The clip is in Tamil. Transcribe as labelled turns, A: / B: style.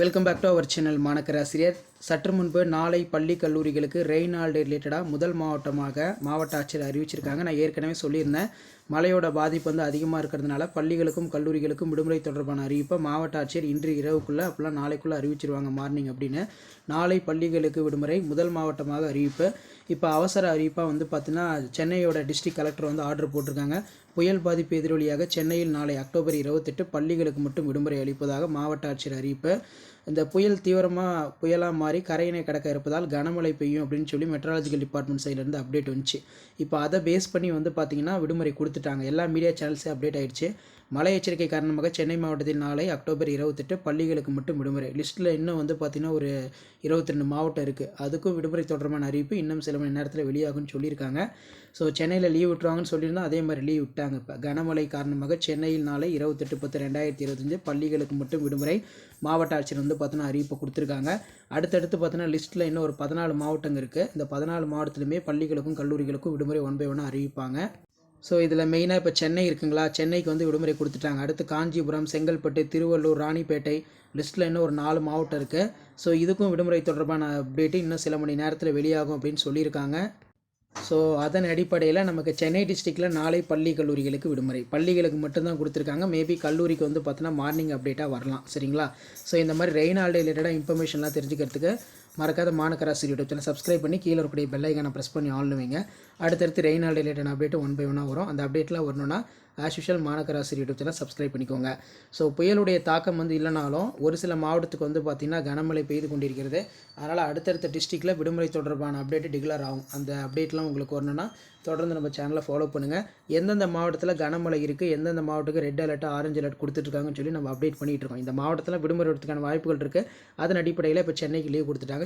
A: Welcome back to our channel மாணக்கராசிரியர் சற்று முன்பு நாளை பள்ளி கல்லூரிகளுக்கு ரெயின் ஹாலிடே ரிலேட்டடாக முதல் மாவட்டமாக மாவட்ட ஆட்சியர் அறிவிச்சிருக்காங்க. நான் ஏற்கனவே சொல்லியிருந்தேன். மழையோட பாதிப்பு வந்து அதிகமாக இருக்கிறதுனால பள்ளிகளுக்கும் கல்லூரிகளுக்கும் விடுமுறை தொடர்பான அறிவிப்பை மாவட்ட ஆட்சியர் இன்று இரவுக்குள்ளே அப்போலாம் நாளைக்குள்ளே அறிவிச்சிருவாங்க மார்னிங் அப்படின்னு. நாளை பள்ளிகளுக்கு விடுமுறை முதல் மாவட்டமாக அறிவிப்பு. இப்போ அவசர அறிவிப்பாக வந்து பார்த்தீங்கன்னா சென்னையோட டிஸ்ட்ரிக்ட் கலெக்டர் வந்து ஆர்டர் போட்டிருக்காங்க. புயல் பாதிப்பு எதிரொலியாக சென்னையில் நாளை அக்டோபர் இருபத்தெட்டு பள்ளிகளுக்கு மட்டும் விடுமுறை அளிப்பதாக மாவட்ட ஆட்சியர் அறிவிப்பு. இந்த புயல் தீவிரமாக புயலாக மாறி கரையினை கடக்க இருப்பதால் கனமழை பெய்யும் அப்படின்னு சொல்லி மெட்ரலாஜிக்கல் டிபார்ட்மெண்ட் சைட்லேருந்து அப்டேட் வந்துச்சு. இப்போ அதை பேஸ் பண்ணி வந்து பார்த்திங்கன்னா விடுமுறை கொடுத்துட்டாங்க. எல்லா மீடியா சேனல்ஸே அப்டேட் ஆகிடுச்சு மழை எச்சரிக்கை காரணமாக சென்னை மாவட்டத்தில் நாளை அக்டோபர் இருபத்தெட்டு பள்ளிகளுக்கு மட்டும் விடுமுறை. லிஸ்ட்டில் இன்னும் வந்து பார்த்திங்கன்னா ஒரு இருபத்தி ரெண்டு மாவட்டம் இருக்குது அதுக்கும் விடுமுறை தொடர்பான அறிவிப்பு இன்னும் சில மணி நேரத்தில் வெளியாகும்னு சொல்லியிருக்காங்க. ஸோ சென்னையில் லீவ் விட்டுருவாங்கன்னு சொல்லியிருந்தோம் அதே மாதிரி லீவ் விட்டாங்க. இப்போ கனமழை காரணமாக சென்னையில் நாளை இருபத்தெட்டு பத்து ரெண்டாயிரத்தி இருபத்தஞ்சு பள்ளிகளுக்கு மட்டும் விடுமுறை மாவட்ட ஆட்சியர் வந்து பார்த்தோன்னா அறிவிப்பு கொடுத்துருக்காங்க. அடுத்தடுத்து பார்த்தோன்னா லிஸ்ட்டில் இன்னும் ஒரு பதினாலு மாவட்டங்கள் இருக்குது இந்த பதினாலு மாவட்டத்துலையுமே பள்ளிகளுக்கும் கல்லூரிகளுக்கும் விடுமுறை ஒன் பை ஒன்னாக அறிவிப்பாங்க. ஸோ இதில் மெயினாக இப்போ சென்னை இருக்குங்களா? சென்னைக்கு வந்து விடுமுறை கொடுத்துட்டாங்க. அடுத்து காஞ்சிபுரம் செங்கல்பட்டு திருவள்ளூர் ராணிப்பேட்டை லிஸ்ட்டில் இன்னும் ஒரு நாலு மாவட்டம் இருக்குது ஸோ இதுக்கும் விடுமுறை தொடர்பான அப்டேட்டு இன்னும் சில மணி நேரத்தில் வெளியாகும் அப்படின்னு சொல்லியிருக்காங்க. ஸோ அதன் அடிப்படையில் நமக்கு சென்னை டிஸ்ட்ரிக்டில் நாளை பள்ளி கல்லூரிகளுக்கு விடுமுறை. பள்ளிகளுக்கு மட்டும்தான் கொடுத்துருக்காங்க. மேபி கல்லூரிக்கு வந்து பார்த்தோன்னா மார்னிங் அப்டேட்டாக வரலாம். சரிங்களா? ஸோ இந்த மாதிரி ரெயின் ஹாலிடே ரிலேட்டடாக இன்ஃபர்மேஷன்லாம் தெரிஞ்சுக்கிறதுக்கு மறக்காத மாநகராசி யூடியூப் சேனல் சப்ஸ்கிரைப் பண்ணி கீழே இருக்கக்கூடிய பெல்லைக்கான ப்ரெஸ் பண்ணி ஆள்னுவீங்க வைங்க. அடுத்தடுத்து rain related update one by ஒன்னாக வரும். அந்த அப்டேட்லாம் வரணும்னா ஆஸ் யூஷுவல் மாநகராசி யூடியூப் சேனல் சப்ஸ்கிரைப் பண்ணிக்கோங்க. ஸோ புயலுடைய தாக்கம் வந்து இல்லைனாலும் ஒரு சில மாவட்டத்துக்கு வந்து பார்த்திங்கன்னா கனமழை பெய்து கொண்டிருக்கிறது. அதனால் அடுத்தடுத்த டிஸ்ட்ரிக்டில் விடுமுறை தொடர்பான அப்டேட் டிக்ளேர் ஆகும். அந்த அப்டேட்லாம் உங்களுக்கு வரணும்னா தொடர்ந்து நம்ம சேனலை ஃபாலோ பண்ணுங்கள் எந்தெந்த மாவட்டத்தில் கனமழை இருக்குது எந்தெந்த மாவட்டத்துக்கு ரெட் அலர்ட் ஆரஞ்சு அலர்ட் கொடுத்துட்ருக்காங்கன்னு சொல்லி நம்ம அப்டேட் பண்ணிகிட்டு இருக்கோம். இந்த மாவட்டத்தில் விடுமுறை எடுத்துக்கான வாய்ப்புகள் இருக்குது அதன் அடிப்படையில் இப்போ சென்னைக்கு லீவ் கொடுத்துட்டாங்க.